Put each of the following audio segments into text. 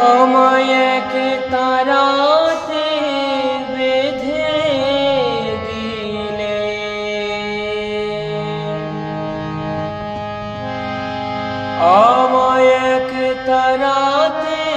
আমায় এক তারাতে বেঁধে দিলে আমায় এক তারাতে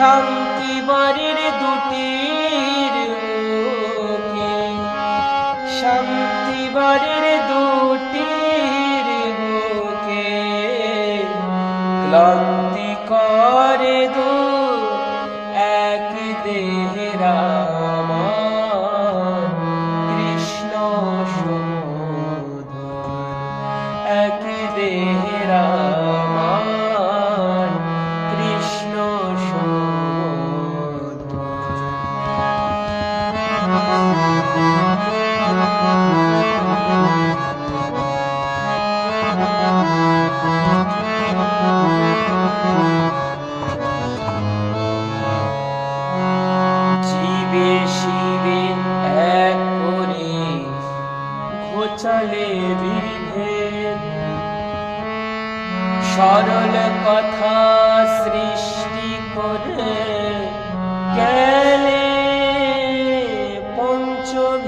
শান্তি বাড়ির দুটির শান্তি বাড়ির দুটির বুকে ক্লান্তি করে দু এক দেহরাম ঘোচালে বিভেদ সরল কথা সৃষ্টি করে গেলে পঞ্চভেদ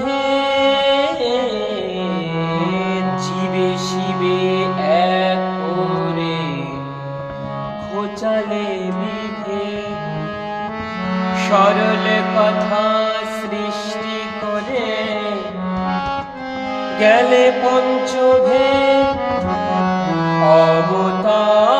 জীবে শিবে এক করে ঘোচালে বিভেদ সরল কথা গেলে পঞ্চভে অবতারের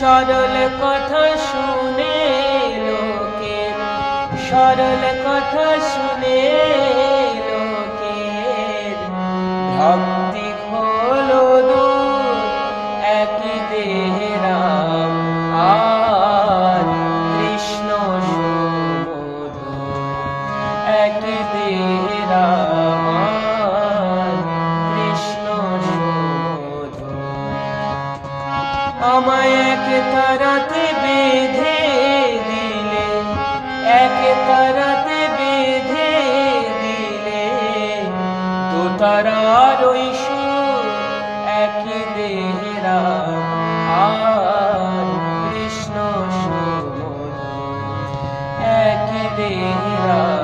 সরল কথা শুনে লোকে সরল কথা শুনে লোকে। ভক্তি আর কৃষ্ণ এক দেহরা